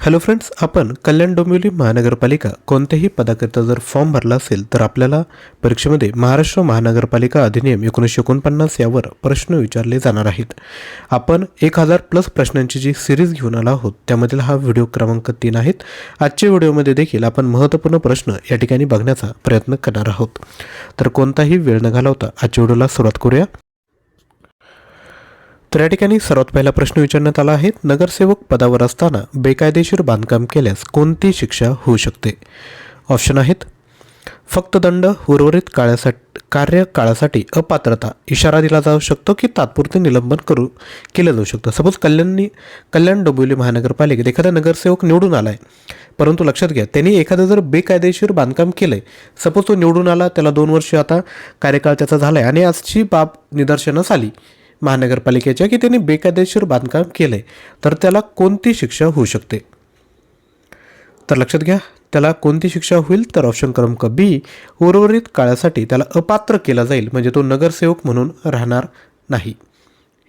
Hello friends आपण कल्याण डोंबिवली महानगरपालिका कोणत्याही पदाकरिता जर फॉर्म भरला असेल तर आपल्याला परीक्षेमध्ये महाराष्ट्र महानगरपालिका अधिनियम एकोणीसशे एकोणपन्नास यावर प्रश्न विचारले जाणार आहेत. आपण एक हजार प्लस प्रश्नांची जी सिरीज घेऊन आलो आहोत त्यामधील हा व्हिडिओ क्रमांक तीन आहेत. आजच्या व्हिडिओमध्ये देखील आपण महत्त्वपूर्ण प्रश्न या ठिकाणी बघण्याचा प्रयत्न करणार आहोत. तर कोणताही वेळ न घालवता आजच्या व्हिडिओला सुरुवात करूया. तर या ठिकाणी सर्वात पहिला प्रश्न विचारण्यात आला आहे नगरसेवक पदावर असताना बेकायदेशीर बांधकाम केल्यास कोणती शिक्षा होऊ शकते? ऑप्शन आहेत फक्त दंड उर्वरित काळासाठी कार्यकाळासाठी अपात्रता इशारा दिला जाऊ शकतो की तात्पुरते निलंबन करू केलं जाऊ शकतं. सपोज कल्याणनी कल्याण डोंबिवली महानगरपालिकेत एखादा नगरसेवक निवडून आला आहे परंतु लक्षात घ्या त्यांनी एखादं जर बेकायदेशीर बांधकाम केलं आहे सपोज तो निवडून आला त्याला दोन वर्ष आता कार्यकाळ त्याचा झाला आहे आणि आजची बाब निदर्शनास आली महानगरपालिकेच्या की त्यांनी बेकायदेशीर बांधकाम केलं आहे तर त्याला कोणती शिक्षा होऊ शकते? तर लक्षात घ्या त्याला कोणती शिक्षा होईल? तर ऑप्शन क्रमांक बी उर्वरित काळासाठी त्याला अपात्र केला जाईल म्हणजे तो नगरसेवक म्हणून राहणार नाही.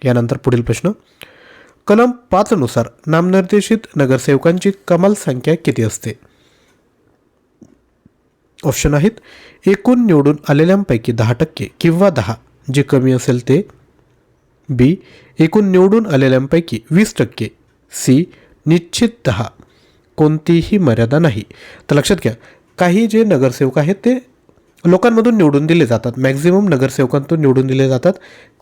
यानंतर पुढील प्रश्न. कलम पाचनुसार नामनिर्देशित नगरसेवकांची कमाल संख्या किती असते? ऑप्शन आहेत एकूण निवडून आलेल्यांपैकी दहा टक्के किंवा दहा. जे कमी असेल ते बी एकूण निवडून आलेल्यांपैकी वीस टक्के. सी निश्चित दहा कोणतीही मर्यादा नाही. तर लक्षात घ्या काही जे नगरसेवक आहेत ते लोकांमधून निवडून दिले जातात. मॅक्झिमम नगरसेवकांतून निवडून दिले जातात.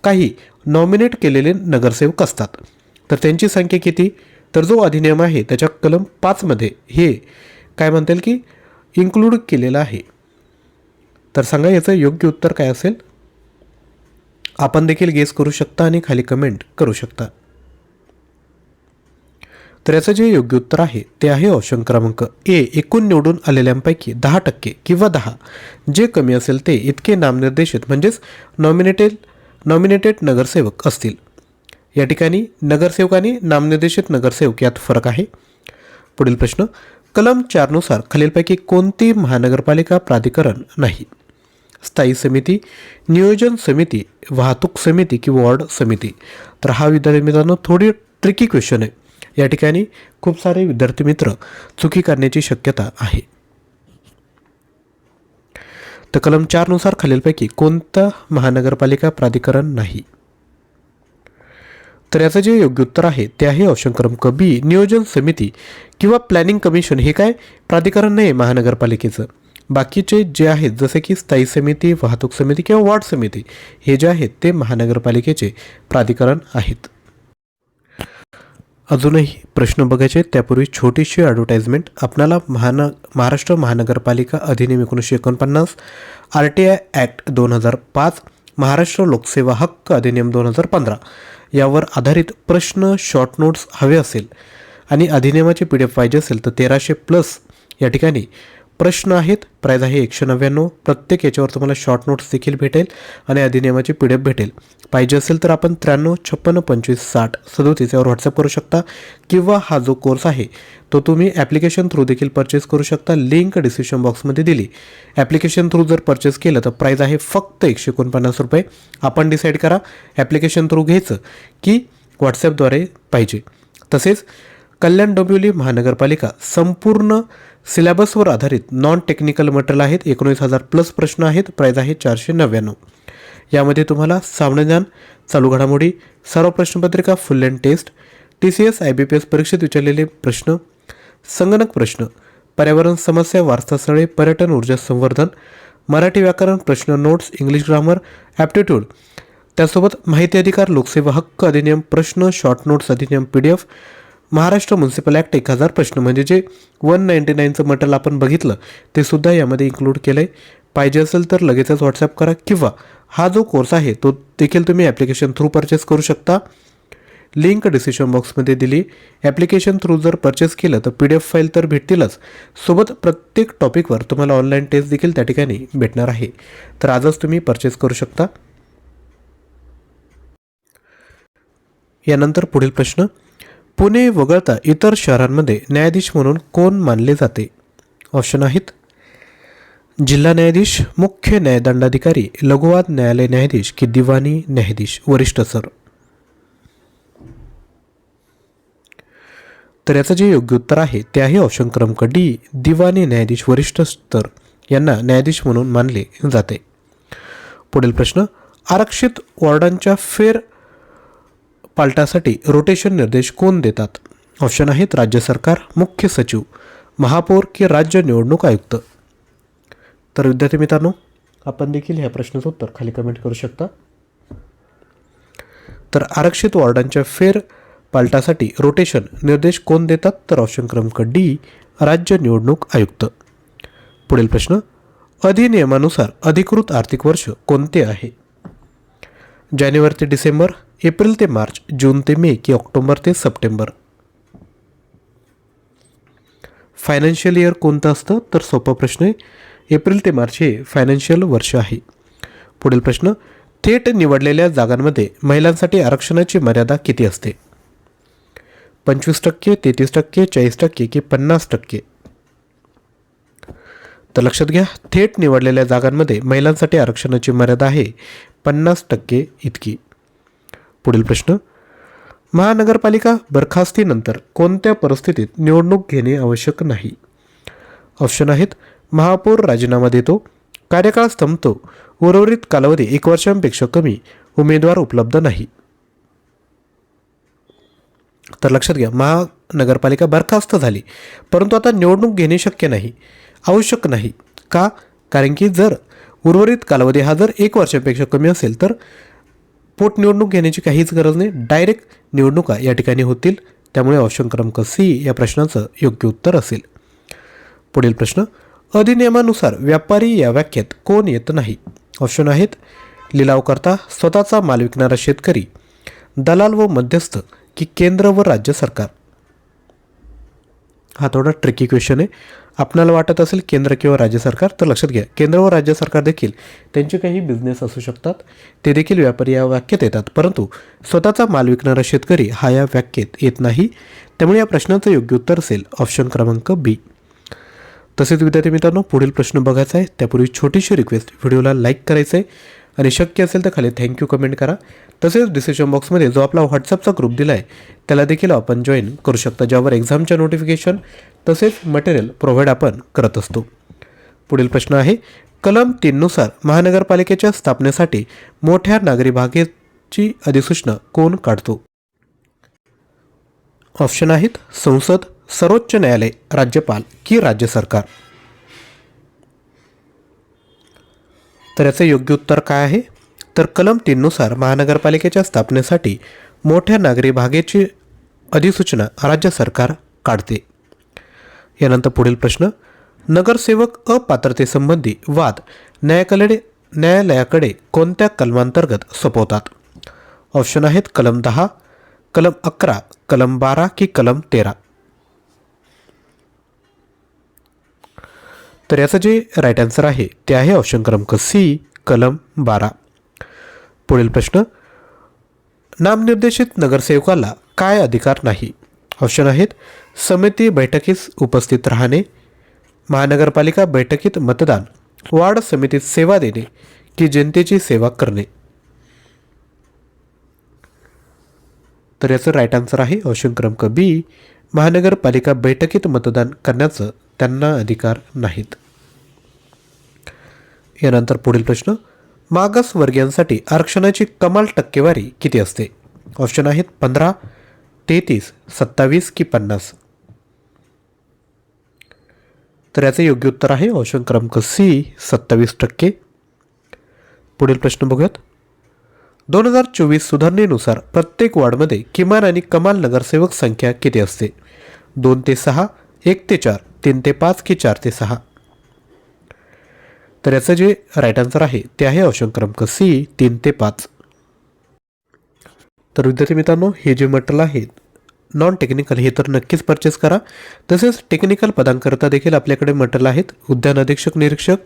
काही नॉमिनेट केलेले नगरसेवक असतात. तर त्यांची संख्या किती? तर जो अधिनियम आहे त्याच्या कलम पाचमध्ये हे काय म्हणता येईल की इन्क्लूड केलेलं आहे. तर सांगा याचं योग्य उत्तर काय असेल? आपण देखील गेस करू शकता आणि खाली कमेंट करू शकता. तर याचं जे योग्य उत्तर आहे ते आहे ऑप्शन क्रमांक ए एकूण निवडून आलेल्यांपैकी दहा टक्के किंवा दहा. जे कमी असेल ते इतके नामनिर्देशित म्हणजेच नॉमिनेटेड नॉमिनेटेड नगरसेवक असतील. या ठिकाणी नगरसेवक आणि नामनिर्देशित नगरसेवक यात फरक आहे. पुढील प्रश्न कलम चारनुसार खालीलपैकी कोणती महानगरपालिका प्राधिकरण नाही? स्थायी समिती नियोजन समिती वाहतूक समिती किंवा वॉर्ड समिती. तर हा विद्यार्थी मित्रांनो थोडी ट्रिकी क्वेश्चन आहे. या ठिकाणी खूप सारे विद्यार्थी मित्र चुकी करण्याची शक्यता आहे. तर कलम चारनुसार खालीलपैकी कोणतं महानगरपालिका प्राधिकरण नाही? तर याचं जे योग्य उत्तर आहे ते आहे ऑप्शन क्रमांक बी नियोजन समिती किंवा प्लॅनिंग कमिशन हे काय? प्राधिकरण नाही महानगरपालिकेचं. बाकीचे जे आहेत जसे की स्थायी समिती वाहतूक समिती किंवा वॉर्ड समिती हे जे आहेत ते महानगरपालिकेचे प्राधिकरण आहेत. अजूनही प्रश्न बघायचे त्यापूर्वी छोटीशी ॲडव्हर्टाईजमेंट आपणाला महान महाराष्ट्र महानगरपालिका अधिनियम एकोणीसशे एकोणपन्नास आर टी आय ॲक्ट दोन हजार पाच महाराष्ट्र लोकसेवा हक्क अधिनियम दोन हजार पंधरा यावर आधारित प्रश्न शॉर्ट नोट्स हवे असेल. आणि अधिनियमाचे पी डी एफ पाहिजे असेल तर तेराशे प्लस या ठिकाणी प्रश्न आहेत. प्राईज आहे एकशे नव्याण्णव. प्रत्येक याच्यावर तुम्हाला शॉर्ट नोट्स देखील भेटेल आणि अधिनियमाची पी डी एफ भेटेल. पाहिजे असेल तर आपण त्र्याण्णव छप्पन्न पंचवीस साठ सदोतीस यावर व्हॉट्सअप करू शकता किंवा हा जो कोर्स आहे तो तुम्ही ॲप्लिकेशन थ्रू देखील परचेस करू शकता. लिंक डिस्क्रिप्शन बॉक्समध्ये दिली. ॲप्लिकेशन थ्रू जर परचेस केलं तर प्राईज आहे फक्त एकशे एकोणपन्नास रुपये. आपण डिसाईड करा ॲप्लिकेशन थ्रू घ्यायचं की व्हॉट्सॲपद्वारे पाहिजे. तसेच कल्याण डोंबिवली महानगरपालिका संपूर्ण सिलेबसवर आधारित नॉन टेक्निकल मटेरियल आहेत. एकोणीस हजार प्लस प्रश्न आहेत. प्राईज आहे चारशे नव्याण्णव. यामध्ये तुम्हाला सामनाज्ञान चालू घडामोडी सर्व प्रश्नपत्रिका full and test T C S I B P S परीक्षेत विचारलेले प्रश्न संगणक प्रश्न पर्यावरण समस्या वारसास्थळे पर्यटन ऊर्जा संवर्धन मराठी व्याकरण प्रश्न नोट्स इंग्लिश ग्रामर ॲप्टिट्यूड त्यासोबत माहिती अधिकार लोकसेवा हक्क अधिनियम प्रश्न शॉर्ट नोट्स अधिनियम P D F Maharashtra municipal act एक हजार प्रश्न म्हणजे जे वन नाईंटी नाईनचं मटेरियल आपण बघितलं ते सुद्धा यामध्ये इन्क्लूड केलं आहे पाहिजे असेल तर लगेचच व्हॉट्सअप करा किंवा हा जो कोर्स आहे तो देखील तुम्ही ॲप्लिकेशन थ्रू परचेस करू शकता. लिंक डिसिशन बॉक्समध्ये दिली. ॲप्लिकेशन थ्रू जर परचेस केलं तर पी डी एफ फाईल तर भेटतीलच. सोबत प्रत्येक टॉपिकवर तुम्हाला ऑनलाईन टेस्ट देखील त्या ठिकाणी भेटणार आहे. तर आजच तुम्ही परचेस करू शकता. यानंतर पुढील प्रश्न. पुणे वगळता इतर शहरांमध्ये न्यायाधीश म्हणून कोण मानले जाते? ऑप्शन आहेत. जिल्हा न्यायाधीश मुख्य न्यायदंडाधिकारी लघुवाद न्यायालय न्यायाधीश की दिवाणी न्यायाधीश? वरिष्ठ सर. तर याचं जे योग्य उत्तर आहे ते आहे ऑप्शन क्रमांक डी दिवाणी न्यायाधीश वरिष्ठ स्तर यांना न्यायाधीश म्हणून मानले जाते. पुढील प्रश्न. आरक्षित वॉर्डांच्या फेर पालटासाठी रोटेशन निर्देश कोण देतात? ऑप्शन आहेत राज्य सरकार मुख्य सचिव महापौर की राज्य निवडणूक आयुक्त. तर विद्यार्थी मित्रांनो आपण देखील ह्या प्रश्नाचं उत्तर खाली कमेंट करू शकता. तर आरक्षित वॉर्डांच्या फेर पालटासाठी रोटेशन निर्देश कोण देतात? तर ऑप्शन क्रमांक डी राज्य निवडणूक आयुक्त. पुढील प्रश्न अधिनियमानुसार अधिकृत आर्थिक वर्ष कोणते आहे? जानेवारी ते डिसेंबर एप्रिल ते मार्च जून ते मे की ऑक्टोबर ते सप्टेंबर. फायनान्शियल इयर कोणतं असतं? तर सोपा प्रश्न आहे. एप्रिल ते मार्च हे फायनान्शियल वर्ष आहे. पुढील प्रश्न थेट निवडलेल्या जागांमध्ये महिलांसाठी आरक्षणाची मर्यादा किती असते? पंचवीस टक्के तेहतीस टक्के चाळीस टक्के की पन्नास टक्के? तर लक्षात घ्या थेट निवडलेल्या जागांमध्ये महिलांसाठी आरक्षणाची मर्यादा आहे पन्नास टक्के इतकी. पुढील प्रश्न. महानगरपालिका बरखास्तीनंतर कोणत्या परिस्थितीत निवडणूक घेणे आवश्यक नाही? ऑप्शन आहेत महापौर राजीनामा देतो कार्यकाळ संपतो उर्वरित कालावधी एक वर्षांपेक्षा कमी उमेदवार उपलब्ध नाही. तर लक्षात घ्या महानगरपालिका बरखास्त झाली परंतु आता निवडणूक घेणे शक्य नाही आवश्यक नाही. का? कारण की जर उर्वरित कालावधी हा जर एक वर्षापेक्षा कमी असेल तर पोटनिवडणूक घेण्याची काहीच गरज नाही. डायरेक्ट निवडणुका या ठिकाणी होतील. त्यामुळे ऑप्शन क्रमांक सी या प्रश्नाचं योग्य उत्तर असेल. पुढील प्रश्न अधिनियमानुसार व्यापारी या व्याख्येत कोण येत नाही? ऑप्शन आहेत लिलावकर्ता स्वतःचा माल विकणारा शेतकरी दलाल व मध्यस्थ की केंद्र व राज्य सरकार? हा थोडा ट्रिकी क्वेश्चन आहे. आपणाला वाटत असेल केंद्र किंवा राज्य सरकार तर लक्षात घ्या. केंद्र व राज्य सरकार देखील त्यांचे काही बिझनेस असू शकतात. ते देखील व्यापारी या व्याख्येत येतात. परंतु स्वतःचा माल विकणारा शेतकरी हा या व्याख्येत येत नाही. त्यामुळे या प्रश्नाचं योग्य उत्तर असेल ऑप्शन क्रमांक बी तसेच विद्यार्थी मित्रांनो पुढील प्रश्न बघायचा आहे. त्यापूर्वी छोटीशी रिक्वेस्ट व्हिडिओला लाईक करायचं आहे आणि शक्य असेल तर खाली थँक्यू कमेंट करा. तसेच डिस्क्रिप्शन बॉक्समध्ये जो आपला व्हॉट्सअपचा ग्रुप दिला आहे त्याला देखील आपण जॉईन करू शकता ज्यावर एक्झामच्या नोटिफिकेशन तसेच मटेरियल प्रोव्हाइड आपण करत असतो. पुढील प्रश्न आहे कलम तीननुसार महानगरपालिकेच्या स्थापनेसाठी मोठ्या नागरी भागेची अधिसूचना कोण काढतो? ऑप्शन आहेत संसद सर्वोच्च न्यायालय राज्यपाल की राज्य सरकार. तर याचं योग्य उत्तर काय आहे? तर कलम तीननुसार महानगरपालिकेच्या स्थापनेसाठी मोठ्या नागरी भागेची अधिसूचना राज्य सरकार काढते. यानंतर पुढील प्रश्न नगरसेवक अपात्रतेसंबंधी वाद न्यायालयाकडे न्यायालयाकडे कोणत्या कलमांतर्गत सोपवतात? ऑप्शन आहेत कलम दहा कलम अकरा कलम बारा की कलम तेरा. तर याचं जे राईट आन्सर आहे ते आहे ऑप्शन क्रमांक सी कलम बारा. पुढील प्रश्न नामनिर्देशित नगरसेवकाला काय अधिकार नाही? ऑप्शन आहेत समिती बैठकीस उपस्थित राहणे महानगरपालिका बैठकीत मतदान वार्ड समितीत सेवा देणे की जनतेची सेवा करणे? तर याचं राईट आन्सर आहे ऑप्शन क्रमांक बी महानगरपालिका बैठकीत मतदान करण्याचं त्यांना अधिकार नाहीत. यानंतर पुढील प्रश्न मागासवर्गीयांसाठी आरक्षणाची कमाल टक्केवारी किती असते? ऑप्शन आहेत पंधरा तेहतीस सत्तावीस की पन्नास. तर याचे योग्य उत्तर आहे ऑप्शन क्रमांक सी सत्तावीस टक्के. पुढील प्रश्न बघूयात. दोन हजार चोवीस सुधारणेनुसार प्रत्येक वॉर्डमध्ये किमान आणि कमाल नगरसेवक संख्या किती असते? दोन ते सहा एक ते चार तीन ते पाच की चार ते सहा. तर याचं जे राईट आन्सर आहे ते आहे ऑप्शन क्रमांक सी तीन ते पाच. तर विद्यार्थी मित्रांनो हे जे मटेरियल आहे नॉन टेक्निकल हे तर नक्कीच परचेस करा. तसेच टेक्निकल पदांकरता देखील आपल्याकडे मटेरियल आहेत. उद्यान अधीक्षक निरीक्षक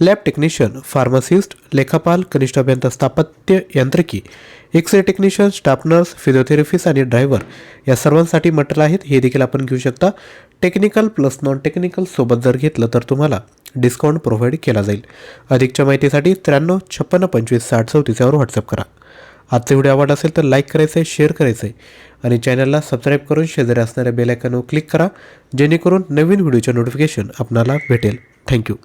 लॅब टेक्निशियन फार्मासिस्ट लेखापाल कनिष्ठ अभियंता स्थापत्य यांत्रिकी x ray technician staff nurse physiotherapist आणि ड्रायव्हर या सर्वांसाठी मटेरियल आहेत. हे देखील आपण घेऊ शकता. टेक्निकल प्लस नॉन टेक्निकल सोबत जर घेतलं तर तुम्हाला डिस्काउंट प्रोव्हाइड केला जाईल. अधिकच्या माहितीसाठी त्र्याण्णव छप्पन्न पंचवीस साठ चौतीस यावर व्हॉट्सअप करा. आजचा व्हिडिओ आवडला असेल तर लाईक करायचं आहे शेअर करायचं आहे आणि चॅनलला सबस्क्राईब करून शेजारी असणाऱ्या बेलायकनवर क्लिक करा जेणेकरून नवीन व्हिडिओचे नोटिफिकेशन आपणाला भेटेल. थँक्यू